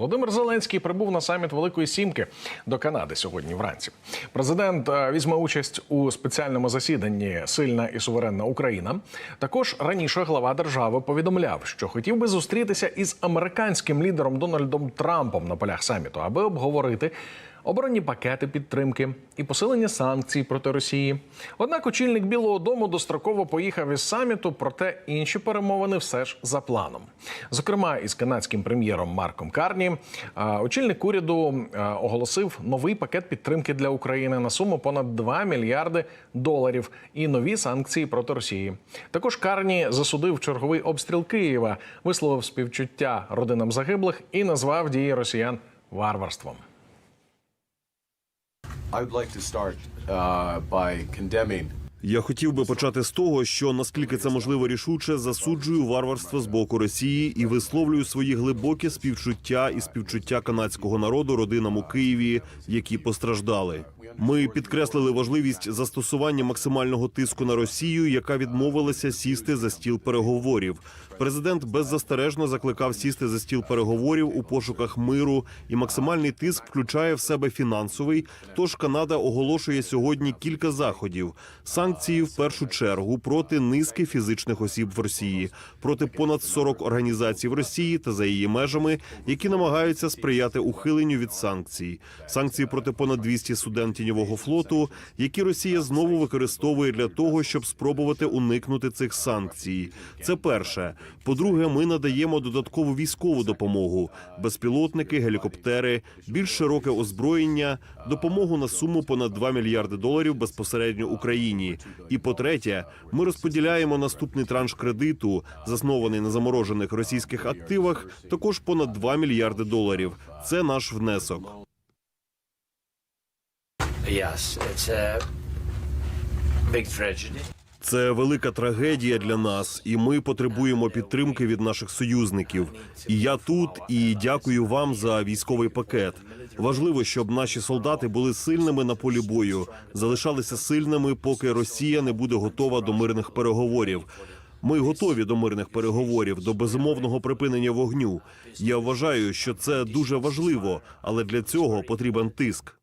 Володимир Зеленський прибув на саміт Великої Сімки до Канади сьогодні вранці. Президент е, візьме участь у спеціальному засіданні Сильна і суверенна Україна. Також раніше глава держави повідомляв, що хотів би зустрітися із американським лідером Дональдом Трампом на полях саміту, аби обговорити. Оборонні пакети підтримки і посилення санкцій проти Росії. Однак очільник Білого Дому достроково поїхав із саміту, проте інші перемовини все ж за планом. Зокрема, із канадським прем'єром Марком Карні очільник уряду оголосив новий пакет підтримки для України на суму понад 2 мільярди доларів і нові санкції проти Росії. Також Карні засудив черговий обстріл Києва, висловив співчуття родинам загиблих і назвав дії росіян варварством. Я хотів би почати з того, що наскільки це можливо рішуче засуджую варварство з боку Росії і висловлюю свої глибокі співчуття і співчуття канадського народу родинам у Києві, які постраждали. Ми підкреслили важливість застосування максимального тиску на Росію, яка відмовилася сісти за стіл переговорів. Президент беззастережно закликав сісти за стіл переговорів у пошуках миру, і максимальний тиск включає в себе фінансовий. Тож Канада оголошує сьогодні кілька заходів: санкції в першу чергу проти низки фізичних осіб в Росії, проти понад 40 організацій в Росії та за її межами, які намагаються сприяти ухиленню від санкцій. Санкції проти понад 200 суден тіньового флоту, які Росія знову використовує для того, щоб спробувати уникнути цих санкцій. Це перше. По-друге, ми надаємо додаткову військову допомогу: безпілотники, гелікоптери, більш широке озброєння, допомогу на суму понад 2 мільярди доларів безпосередньо Україні. І по-третє, ми розподіляємо наступний транш кредиту, заснований на заморожених російських активах, також понад 2 мільярди доларів. Це наш внесок. Yes, it's a. Це велика трагедія для нас, і ми потребуємо підтримки від наших союзників. І я тут і дякую вам за військовий пакет. Важливо, щоб наші солдати були сильними на полі бою, залишалися сильними, поки Росія не буде готова до мирних переговорів. Ми готові до мирних переговорів, до безумовного припинення вогню. Я вважаю, що це дуже важливо, але для цього потрібен тиск.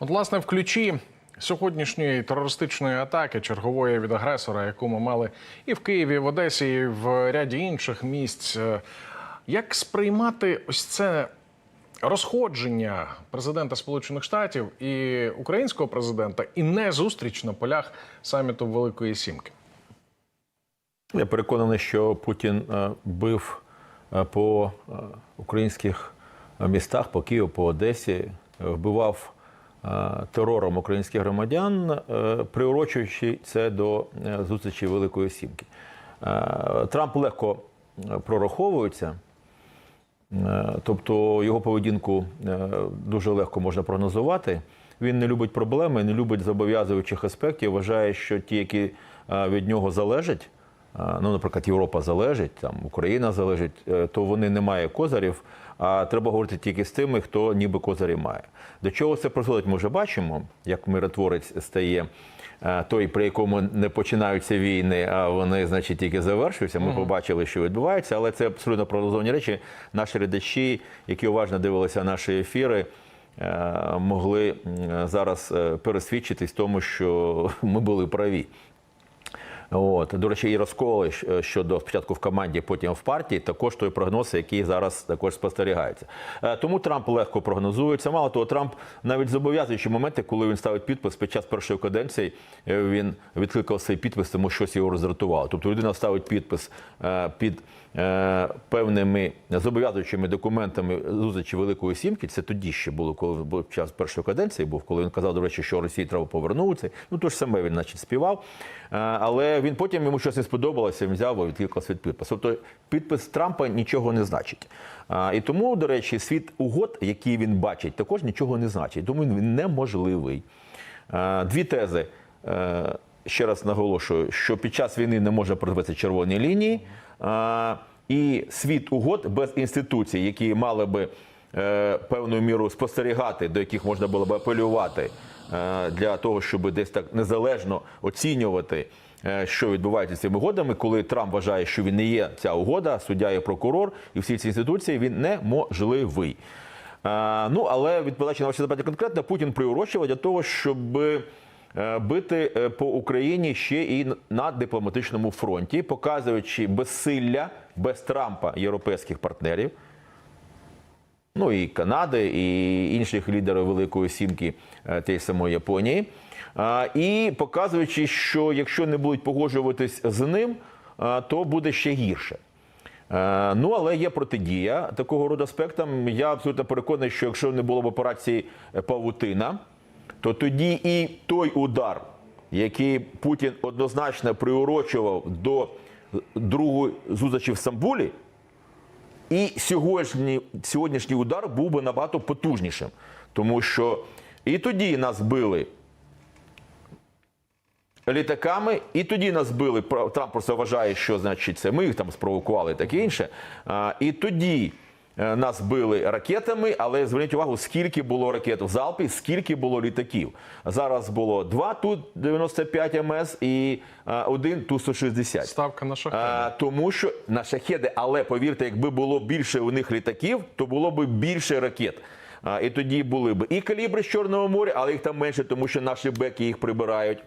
От, власне, в ключі сьогоднішньої терористичної атаки, чергової від агресора, яку ми мали і в Києві, і в Одесі, і в ряді інших місць. е, Як сприймати ось це розходження президента Сполучених Штатів і українського президента, і не зустріч на полях саміту Великої Сімки? Я переконаний, що Путін е, бив е, по українських містах, по Києву, по Одесі, вбивав терором українських громадян, е, приурочуючи це до е, зустрічі Великої Сімки. Е, Трамп легко е, прораховується. Е, Тобто його поведінку е, дуже легко можна прогнозувати. Він не любить проблеми, не любить зобов'язуючих аспектів. Вважає, що ті, які е, від нього залежать, е, ну, наприклад, Європа залежить, там Україна залежить, е, то вони не мають козарів. А треба говорити тільки з тими, хто ніби козарі має. До чого це призводить, ми вже бачимо, як миротворець стає е, той, при якому не починаються війни, а вони, значить, тільки завершуються. Ми побачили, що відбувається, але це абсолютно прогнозовані речі. Наші глядачі, які уважно дивилися наші ефіри. е, Могли зараз пересвідчитись тому, що ми були праві. От до речі, і розколи щодо спочатку в команді, потім в партії, також той прогноз, який зараз також спостерігається. Е, Тому Трамп легко прогнозується. Мало того, Трамп навіть зобов'язуючи моменти, коли він ставить підпис під час першої каденції, е, він відкликав свій підпис, тому щось його роздратувало. Тобто людина ставить підпис е, під е, певними зобов'язуючими документами зустрічі Великої Сімки. Це тоді ще було, коли був час першої каденції, був коли він казав, до речі, що Росії треба повернутися. Ну то ж саме він, значить, співав. Е, Але він потім йому щось не сподобалося, він взяв і відкликав свій підпис. Тобто підпис Трампа нічого не значить. І тому, до речі, світ угод, який він бачить, також нічого не значить. Тому він неможливий. Е, Дві тези. Е, Ще раз наголошую, що під час війни не може продаватися червоні лінії, і світ угод без інституцій, які мали би е, певною мірою спостерігати, до яких можна було б апелювати е, для того, щоб десь так незалежно оцінювати е, що відбувається з цими угодами, коли Трамп вважає, що він не є ця угода, суддя і прокурор, і всі ці інституції він неможливий. Ну, але відповідаючи на ваші запитання конкретно, Путін приурочував для того, щоб бити е, по Україні ще і на дипломатичному фронті, показуючи безсилля без Трампа європейських партнерів. Ну і Канади, і інших лідерів Великої Сімки е, тієї самої Японії. І показуючи, що якщо не будуть погоджуватись з ним, то буде ще гірше. Е, Ну, але є протидія такого роду аспектам. Я абсолютно переконаний, що якщо не було б операції е, Павутина, то тоді і той удар, який Путін однозначно приурочував до другої зустрічі в Стамбулі, і сьогоднішній, сьогоднішній удар був би набагато потужнішим, тому що і тоді нас били літаками, і тоді нас били. Трамп просто вважає, що значить це ми їх там спровокували, таке інше. І тоді нас били ракетами, але зверніть увагу, скільки було ракет в залпі, скільки було літаків. Зараз було два Ту-95 МС і один Ту-160. Ставка на шахет. А, тому що на шахеди, але повірте, якби було більше у них літаків, то було б більше ракет. А, і тоді були б і калібри з Чорного моря, але їх там менше, тому що наші беки їх прибирають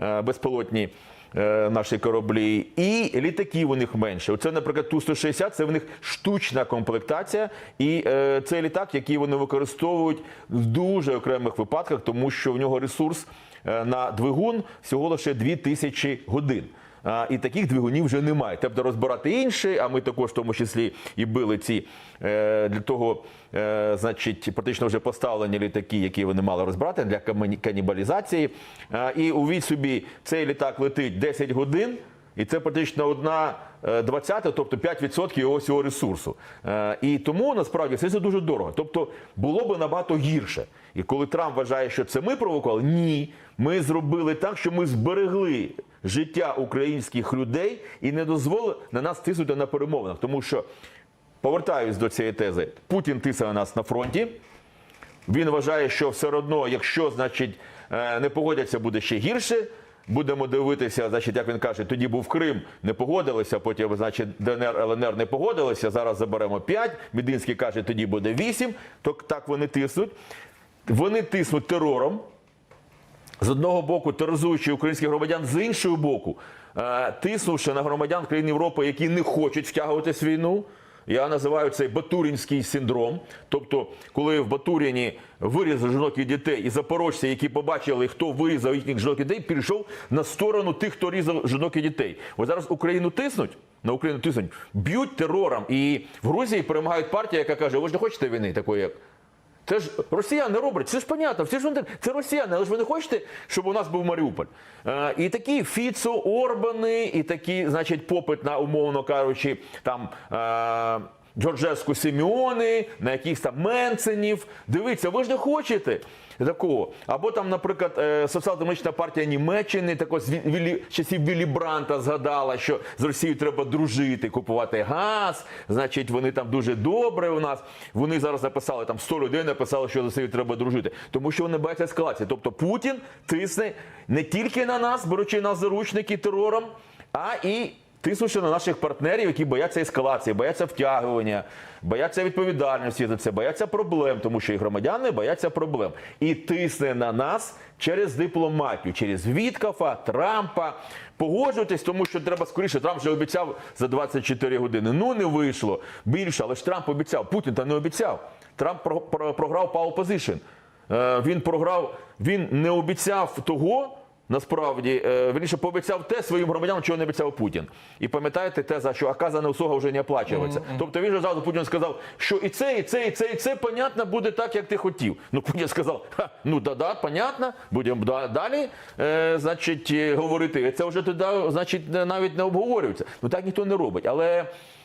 е, безпілотні. Е, Наші кораблі, і літаків у них менше. Оце, наприклад, Ту-160, це в них штучна комплектація, і е, це літак, який вони використовують в дуже окремих випадках, тому що в нього ресурс е, на двигун всього лише 2000 годин. А, і таких двигунів вже немає. Тобто розбирати інші, а ми також в тому числі і били ці е, для того, е, значить, практично вже поставлені літаки, які вони мали розбирати для канібалізації. А, і увіть собі, цей літак летить 10 годин. І це практично одна е, двадцята, тобто 5% його всього ресурсу. Е, І тому насправді все це дуже дорого. Тобто було би набагато гірше. І коли Трамп вважає, що це ми провокували, ні, ми зробили так, що ми зберегли життя українських людей і не дозволили на нас тиснути на перемовинах. Тому що повертаюсь до цієї тези, Путін тисне на нас на фронті. Він вважає, що все одно, якщо значить е, не погодяться, буде ще гірше. Будемо дивитися, значить, як він каже, тоді був Крим, не погодилися. Потім, значить, ДНР, ЛНР не погодилися. Зараз заберемо 5. Мідинський каже, тоді буде 8. То так вони тиснуть. Вони тиснуть терором. З одного боку тероризуючи українських громадян, з іншого боку, е, тиснувши на громадян країн Європи, які не хочуть втягуватись в війну. Я називаю цей батурінський синдром. Тобто, коли в Батуріні вирізали жінок і дітей, і запорожці, які побачили, хто вирізав їхніх жінок і дітей, перейшов на сторону тих, хто різав жінок і дітей. Ось зараз Україну тиснуть, на Україну тиснуть, б'ють терором. І в Грузії перемагає партія, яка каже: ви ж не хочете війни такої, як це ж росіяни роблять, це ж понятно, всі ж це росіяни, але ж ви не хочете, щоб у нас був Маріуполь. Е, і такі Фіцо, Орбани, і такі, значить, попит на, умовно кажучи, там. Е, Джорджеску Сіміони, на якихось там Менценів. Дивіться, ви ж не хочете такого. Або там, наприклад, е, соціал-демократична партія Німеччини, також з часів Віллі Бранта згадала, що з Росією треба дружити, купувати газ. Значить, вони там дуже добре у нас. Вони зараз написали там 100 людей написали, що з Росією треба дружити, тому що вони бояться ескалації. Тобто Путін тисне не тільки на нас, беручи нас заручники терором, а і тиснучи на наших партнерів, які бояться ескалації, бояться втягування, бояться відповідальності за це, бояться проблем, тому що і громадяни бояться проблем. І тисне на нас через дипломатію, через Віткафа, Трампа. Погоджуйтесь, тому що треба скоріше. Трамп вже обіцяв за 24 години. Ну не вийшло більше, але ж Трамп обіцяв. Путін та не обіцяв. Трамп про- про- програв по opposition. Е, Він програв, він не обіцяв того. Насправді, е, верніше, пообіцяв те своїм громадянам, чого не обіцяв Путін. І пам'ятаєте теза, що оказана услуга вже не оплачується. Тобто він же зразу Путін сказав, що і це, і це, і це, і це, понятно, буде так, як ти хотів. Ну, Путін сказав, Ха, ну да, да, понятно, будемо далі, е, значить, е, говорити. Це вже тоді, значить, навіть не обговорюється. Ну так ніхто не робить. Але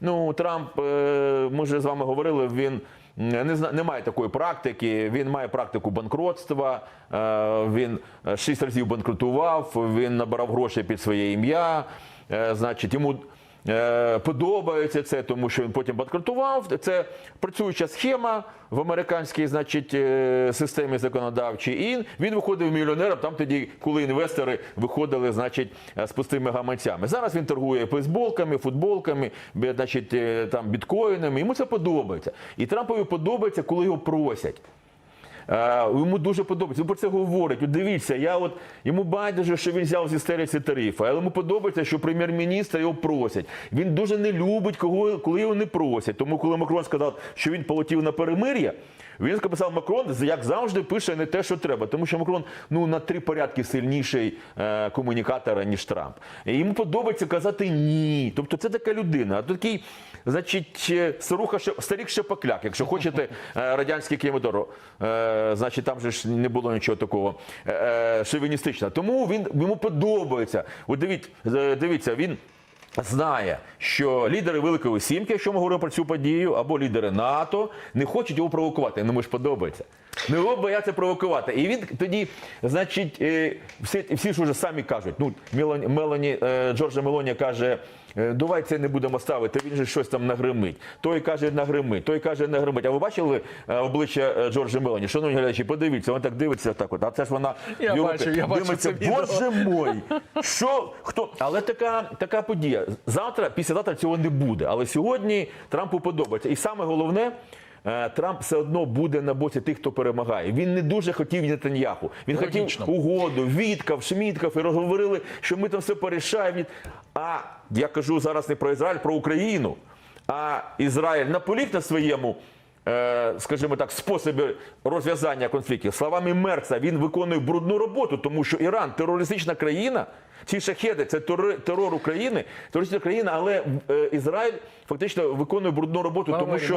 ну, Трамп, е, ми вже з вами говорили, він. Не немає такої практики. Він має практику банкротства. е, Він е, шість разів банкрутував. Він набирав гроші під своє ім'я. Е, Значить, йому подобається це, тому що він потім банкрутував. Це працююча схема в американській, значить, е, системі законодавчій. І він виходив мільйонером там тоді, коли інвестори виходили, значить, е, з пустими гаманцями. Зараз він торгує бейсболками, футболками, значить, е, там біткоїнами. Йому це подобається. І Трампові подобається, коли його просять. Е, Йому дуже подобається. Він про це говорить. От дивіться, я от йому байдуже, що він взяв зі стериці тарифи, але йому подобається, що прем'єр-міністр його просять. Він дуже не любить, кого, коли його не просять. Тому, коли Макрон сказав, що він полетів на перемир'я, він сказав, Макрон, як завжди, пише не те, що треба. Тому що Макрон ну на три порядки сильніший е, комунікатор, ніж Трамп. І йому подобається казати ні. Тобто це така людина. А такий, значить, е, старуха старік шепакляк, якщо хочете е, радянський кінематограф. Е, значить, там же ж не було нічого такого е, е, шовіністичного. Тому він йому подобається. От дивіться, дивіться, він. Знає, що лідери Великої Сімки, якщо ми говоримо про цю подію, або лідери НАТО, не хочуть його провокувати. Йому ж подобається. Не його бояться провокувати. І він тоді, значить, е, всі, всі ж уже самі кажуть. Ну, Мелоні, е, Джорджа Мелоні каже, давай це не будемо ставити, він же щось там нагримить. Той каже, нагримить, той каже, нагримить. А ви бачили е, обличчя е, Джорджа Мелоні? Шановні глядачі, подивіться, він так дивиться так от. А це ж вона Я бачив, я дивиться, це. Боже мой, що хто? Але така, така подія. Завтра, післязавтра цього не буде. Але сьогодні Трампу подобається. І саме головне. е, Трамп все одно буде на боці тих, хто перемагає. Він не дуже хотів Нетаньяху. Він Логічно. хотів угоду, відкав, шміткав і розговорили, що ми там все порішаємо. А я кажу зараз не про Ізраїль, про Україну. А Ізраїль наполіг на своєму е, скажімо так, способі розв'язання конфліктів. Словами Мерца, він виконує брудну роботу, тому що Іран терористична країна. Ці шахеди це терор, України, терористична країна, але е, Ізраїль фактично виконує брудну роботу, тому що